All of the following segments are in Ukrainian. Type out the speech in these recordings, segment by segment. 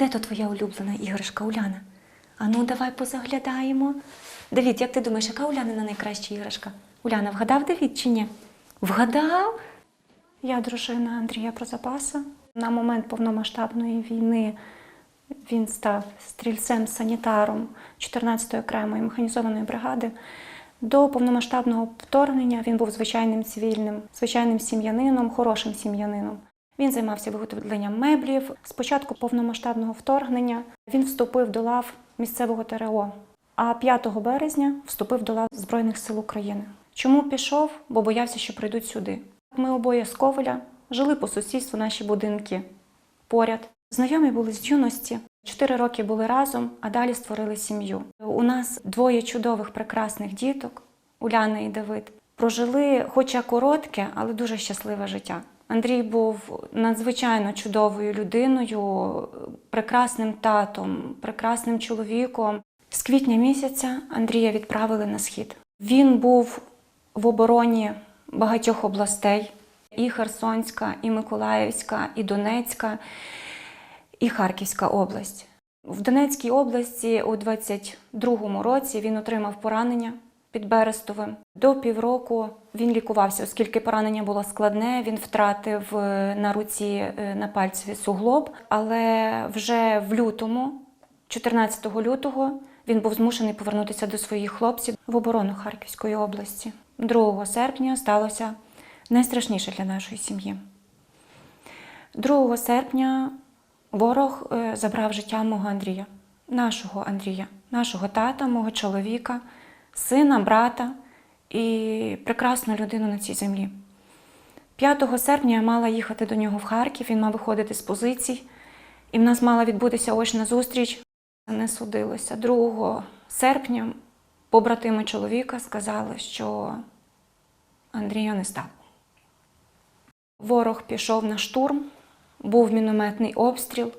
Де то твоя улюблена іграшка Уляна? А ну, давай позаглядаємо. Давід, як ти думаєш, яка Улянина найкраща іграшка? Уляна, вгадав Давід чи ні? Вгадав? Я дружина Андрія Прозапаса. На момент повномасштабної війни він став стрільцем-санітаром 14-ї окремої механізованої бригади. До повномасштабного вторгнення він був звичайним цивільним, звичайним сім'янином, хорошим сім'янином. Він займався виготовленням меблів. З початку повномасштабного вторгнення він вступив до лав місцевого ТРО, а 5 березня вступив до лав Збройних сил України. Чому пішов? Бо боявся, що прийдуть сюди. Ми обоє з Ковеля жили по сусідству наші будинки поряд. Знайомі були з юності. Чотири роки були разом, а далі створили сім'ю. У нас двоє чудових, прекрасних діток, Уляна і Давид, прожили, хоча коротке, але дуже щасливе життя. Андрій був надзвичайно чудовою людиною, прекрасним татом, прекрасним чоловіком. З квітня місяця Андрія відправили на схід. Він був в обороні багатьох областей: і Херсонська, і Миколаївська, і Донецька, і Харківська область. В Донецькій області у 22-му році він отримав поранення під Берестовим. До півроку він лікувався, оскільки поранення було складне. Він втратив е, на руці е, на пальці суглоб. Але вже в лютому, 14 лютого, він був змушений повернутися до своїх хлопців в оборону Харківської області. 2 серпня сталося найстрашніше для нашої сім'ї. 2 серпня ворог е, забрав життя мого Андрія, нашого Андрія, нашого тата, мого чоловіка, сина, брата і прекрасну людину на цій землі. 5 серпня я мала їхати до нього в Харків, він мав виходити з позицій, і в нас мала відбутися очна зустріч. Не судилося. 2 серпня побратими чоловіка сказали, що Андрія не стало. Ворог пішов на штурм, був мінометний обстріл,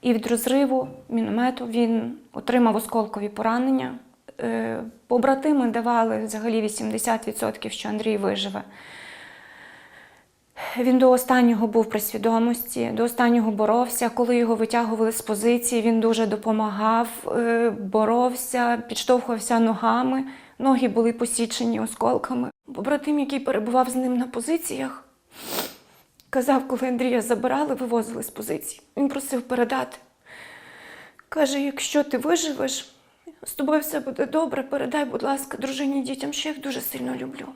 і від розриву міномету він отримав осколкові поранення. Е, Побратими давали взагалі 80%, що Андрій виживе. Він до останнього був при свідомості, до останнього боровся. Коли його витягували з позиції, він дуже допомагав, е, боровся, підштовхувався ногами. Ноги були посічені осколками. Побратим, який перебував з ним на позиціях, казав, коли Андрія забирали, вивозили з позиції. Він просив передати. Каже: якщо ти виживеш, з тобою все буде добре, передай, будь ласка, дружині дітям, що я їх дуже сильно люблю.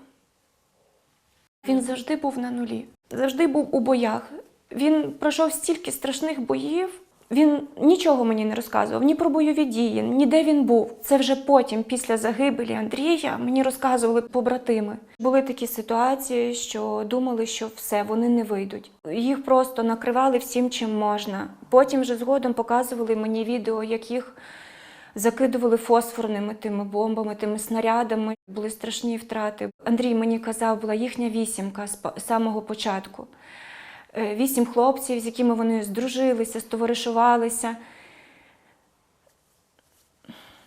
Він завжди був на нулі, завжди був у боях. Він пройшов стільки страшних боїв. Він нічого мені не розказував, ні про бойові дії, ні де він був. Це вже потім, після загибелі Андрія, мені розказували побратими. Були такі ситуації, що думали, що все, вони не вийдуть. Їх просто накривали всім, чим можна. Потім вже згодом показували мені відео, як їх закидували фосфорними тими бомбами, тими снарядами. Були страшні втрати. Андрій мені казав, була їхня вісімка з самого початку. Е, Вісім хлопців, з якими вони здружилися, стоваришувалися.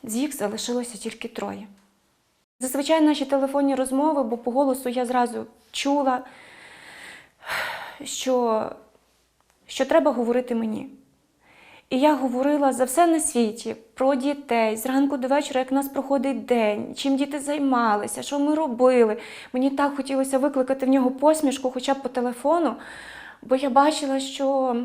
З їх залишилося тільки троє. Зазвичай наші телефонні розмови, бо по голосу я зразу чула, що, що треба говорити мені. І я говорила за все на світі, про дітей, зранку до вечора, як у нас проходить день, чим діти займалися, що ми робили. Мені так хотілося викликати в нього посмішку хоча б по телефону, бо я бачила, що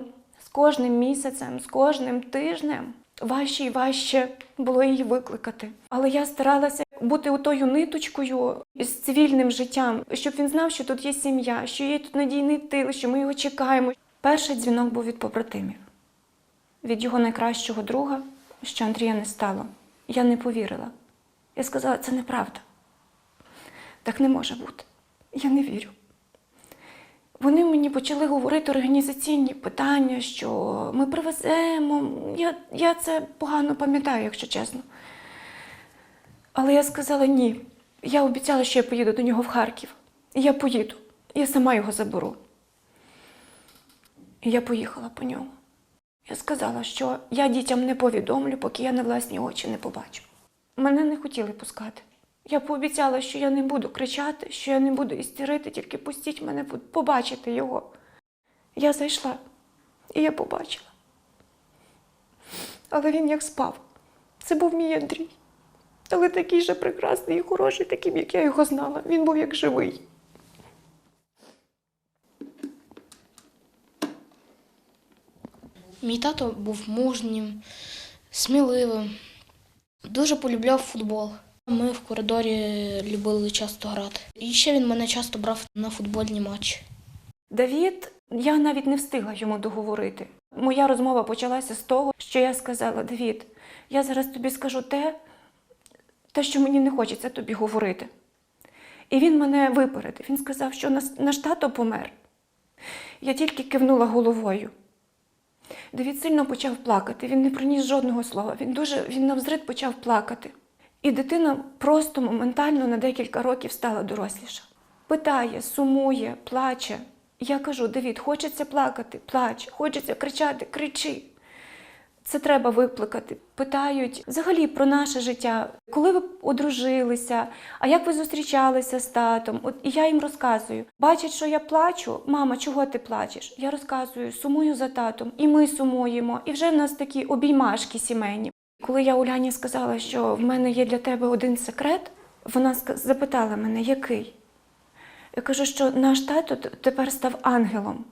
з кожним місяцем, з кожним тижнем важче і важче було її викликати. Але я старалася бути отою ниточкою з цивільним життям, щоб він знав, що тут є сім'я, що є тут надійний тил, що ми його чекаємо. Перший дзвінок був від побратимів від його найкращого друга, що Андрія не стало. Я не повірила. Я сказала, це неправда. Так не може бути. Я не вірю. Вони мені почали говорити організаційні питання, що ми привеземо. Я, я це погано пам'ятаю, якщо чесно. Але я сказала ні. Я обіцяла, що я поїду до нього в Харків. Я поїду. Я сама його заберу. І я поїхала по нього. Я сказала, що я дітям не повідомлю, поки я на власні очі не побачу. Мене не хотіли пускати. Я пообіцяла, що я не буду кричати, що я не буду істерити, тільки пустіть мене побачити його. Я зайшла, і я побачила. Але він як спав. Це був мій Андрій. Але такий же прекрасний і хороший, таким, як я його знала. Він був як живий. Мій тато був мужнім, сміливим, дуже полюбляв футбол. Ми в коридорі любили часто грати. І ще він мене часто брав на футбольні матчі. Давід, я навіть не встигла йому договорити. Моя розмова почалася з того, що я сказала: Давід, я зараз тобі скажу те, те, що мені не хочеться тобі говорити. І він мене випередив. Він сказав, що наш, тато помер. Я тільки кивнула головою. Давід сильно почав плакати. Він не приніс жодного слова. Він дуже він навзрид почав плакати. І дитина просто моментально на декілька років стала доросліша. Питає, сумує, плаче. Я кажу: Давід, хочеться плакати, плач, хочеться кричати, кричи. Це треба виплакати. Питають взагалі про наше життя, коли ви одружилися, а як ви зустрічалися з татом? От і я їм розказую. Бачать, що я плачу, мама, чого ти плачеш? Я розказую, сумую за татом, і ми сумуємо, і вже в нас такі обіймашки сімейні. Коли я Уляні сказала, що в мене є для тебе один секрет, вона запитала мене, який? Я кажу, що наш тато тепер став ангелом.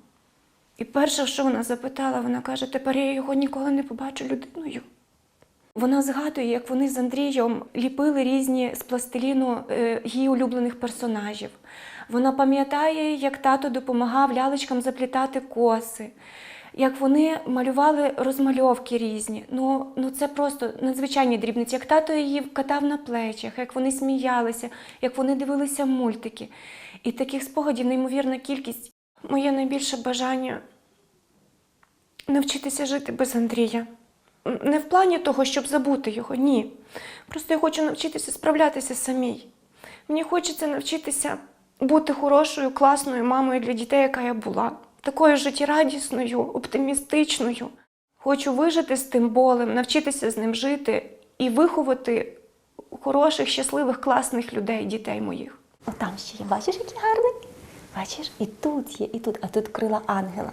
І перше, що вона запитала, вона каже: тепер я його ніколи не побачу людиною. Вона згадує, як вони з Андрієм ліпили різні з пластиліну е, її улюблених персонажів. Вона пам'ятає, як тато допомагав лялечкам заплітати коси, як вони малювали розмальовки різні. Ну, ну це просто надзвичайні дрібниці. Як тато її катав на плечах, як вони сміялися, як вони дивилися мультики. І таких спогадів неймовірна кількість. Моє найбільше бажання навчитися жити без Андрія. Не в плані того, щоб забути його, ні. Просто я хочу навчитися справлятися самій. Мені хочеться навчитися бути хорошою, класною мамою для дітей, яка я була, такою життєрадісною, оптимістичною. Хочу вижити з тим болем, навчитися з ним жити і виховати хороших, щасливих, класних людей, дітей моїх. О, там ще є. Бачиш, який гарний? Бачиш? І тут є, і тут, а тут крила ангела.